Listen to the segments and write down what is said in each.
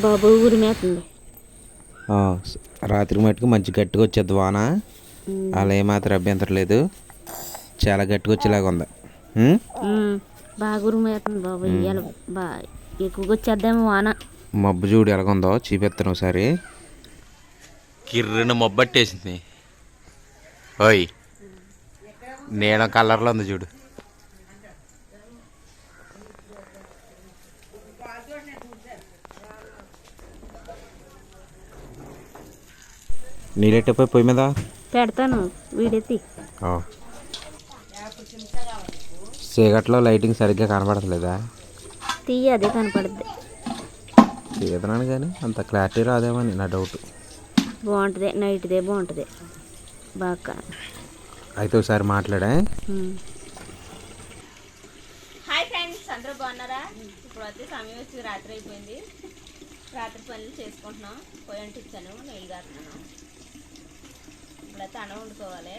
బాబు ఊరి మేతుంది ఆ, స- రాత్రి మట్టుకు మంచి గట్టిగా వచ్చేది వాన. అలా ఏమాత్రం అభ్యంతరం లేదు చాలా గట్టిగా వచ్చేలాగా ఉంది? బాగా ఊరి మేతుంది బాబు. ఇవాళ బా ఎక్కువగా వచ్చేద్దాము వాన. మబ్బు చూడు ఎలాగుందో చూపిస్తాను ఒకసారి. కిర్రిన మబ్బట్టేసింది ఓయ్ నీలం కలర్లో ఉంది చూడు. నీళ్ళెట్టపోయి పొయ్యి మీద? పెడతాను. వీడెత్తి. చీకట్లో లైటింగ్ సరిగ్గా కనబడట్లేదా తీయ అదే కనపడుద్ది. తీదనాను కానీ అంత క్లారిటీ రాదేమని నా డౌట్. బాగుంటుంది నైట్దే బాగుంటుంది. బాగా. అయితే ఒకసారి మాట్లాడా. హాయ్ ఫ్రెండ్స్ అందరూ బాగున్నారా? ఇప్పుడు అయితే సమయం వచ్చి రాత్రి అయిపోయింది. రాత్రి పనులు చేసుకుంటున్నాం. పొయ్యి అంటించాను నీళ్ళు కాస్తున్నాను. ఇప్పుడైతే అన్నం వండుకోవాలి.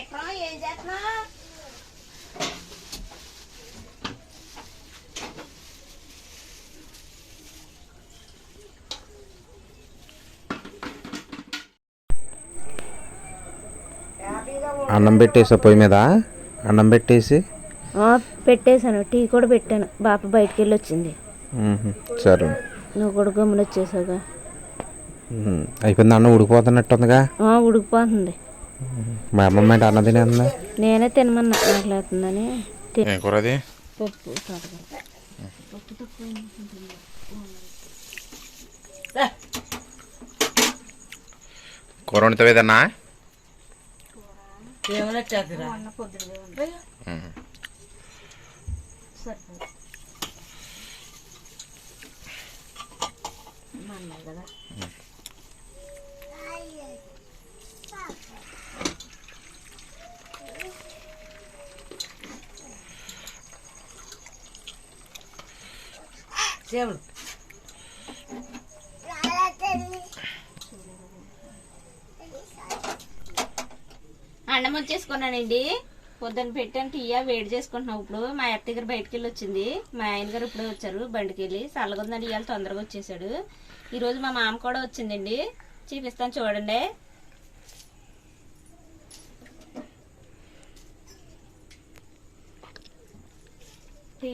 ఎక్కడ ఏం చేస్తున్నా అన్నం పెట్టేసా పొయ్యి మీద? అన్నం పెట్టేసి? ఆ, పెట్టేశాను. టీ కూడా పెట్టాను. బాప బయటికి వెళ్ళి వచ్చింది. సరే. నువ్వు కూడా గమ్మున వచ్చేసావుగా. మ్మ్. అయిపోయింది అన్నం ఉడికిపోతున్నట్టుందిగా? ఆ, ఉడికిపోతుంది. మా అమ్మమ్మ ఏంటి అన్నం? తినేస్తుందా నేనే తినమన్నా. నాకు లేతుందని తి- ఏం కూర అది పప్పు తోటకూర. కూర వండుతావేదన్నా అన్నం వచ్చేసుకున్నానండి పొద్దున్న పెట్టాను టీయా వేడి చేసుకుంటున్నాం ఇప్పుడు. మా అత్త దగ్గర బయటకు వెళ్ళి వచ్చింది మా ఆయన గారు ఇప్పుడే వచ్చారు బండికి వెళ్ళి చల్లగొందని ఇవాళ తొందరగా వచ్చేసాడు. ఈరోజు మా మామ కూడా వచ్చిందండి. చూపిస్తాను చూడండి. టీ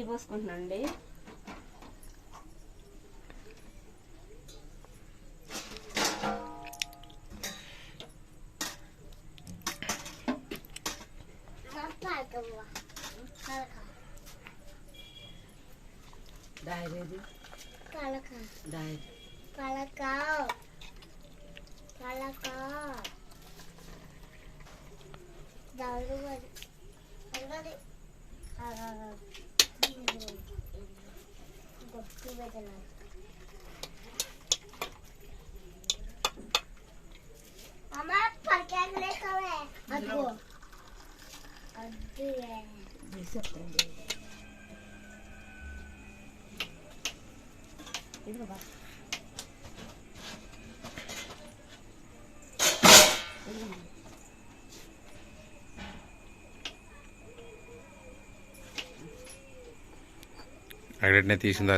दाय दे दे काला खा दाय काला खाओ काला खाओ दाल दो बार अलवा दे आ आ आ गप्पू बदला हमारा पक्का करे कब है अद्भुत अद्भुत है ये सब कर दे అక్కడనే తీసింది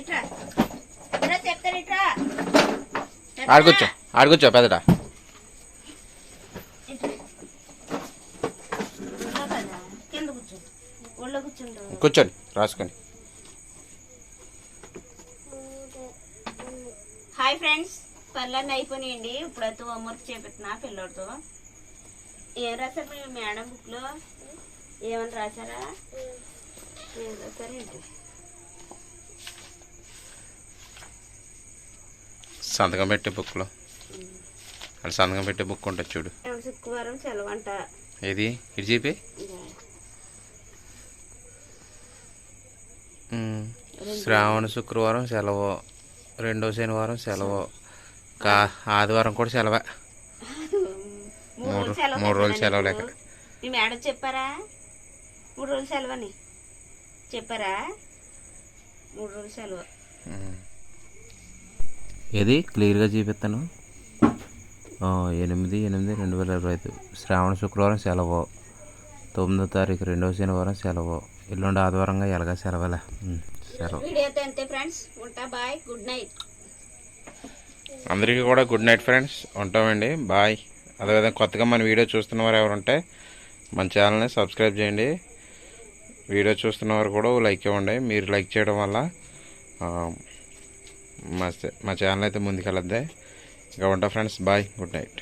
ఇట్రా. ఇట్రా? ఇట్రా ఆడుకొచ్చో ఆడుకొచ్చో పెద్దట కింద కూర్చో. ఒళ్ళో కూర్చుంటావు కూర్చోండి రాసుకోండి. హాయ్ ఫ్రెండ్స్ పనులన్నీ అయిపోయినాయండి. ఇప్పుడైతే హోంవర్క్ చేపిస్తున్నా పిల్లోడితో. ఏం రాశారు మీ మేడం బుక్లో? ఏమని రాశారా? ఏం రాశారేంటి సంతకం పెట్టే బుక్లో. అది సంతకం పెట్టే బుక్ ఉంటుంది చూడు. శుక్రవారం సెలవు అంట ఏది? ఇటు చెప్పి. శ్రావణ శుక్రవారం సెలవు. రెండో శనివారం సెలవు. కా ఆదివారం కూడా సెలవే. మూడు మూడు- రోజులు సెలవు సెలవు? లెక్క. మీ మేడం చెప్పారా? మూడు రోజులు సెలవని చెప్పారా? మూడు రోజులు సెలవు. ఏది? క్లియర్గా చూపిస్తాను. ఆ, ఎనిమిది ఎనిమిది రెండు వేల ఇరవై ఐదు. శ్రావణ శుక్రవారం సెలవు. తొమ్మిదో తారీఖు రెండవ శనివారం సెలవు. ఎల్లుండి ఆదివారంగా ఎలాగా సెలవులే? సెలవు. వీడియో అయితే అంతే ఫ్రెండ్స్. ఉంటా బాయ్. Good night. అందరికీ కూడా గుడ్ నైట్ ఫ్రెండ్స్. ఉంటామండి. బాయ్. అదేవిధంగా కొత్తగా మన వీడియో చూస్తున్న వారు ఎవరుంటే మన ఛానల్ని సబ్స్క్రైబ్ చేయండి. వీడియో చూస్తున్న వారు కూడా లైక్ ఇవ్వండి. మీరు లైక్ చేయడం వల్ల మా మా ఛానల్ అయితే ముందుకెళ్ళద్దే. ఇంకా ఉంటా ఫ్రెండ్స్. బాయ్. Good night.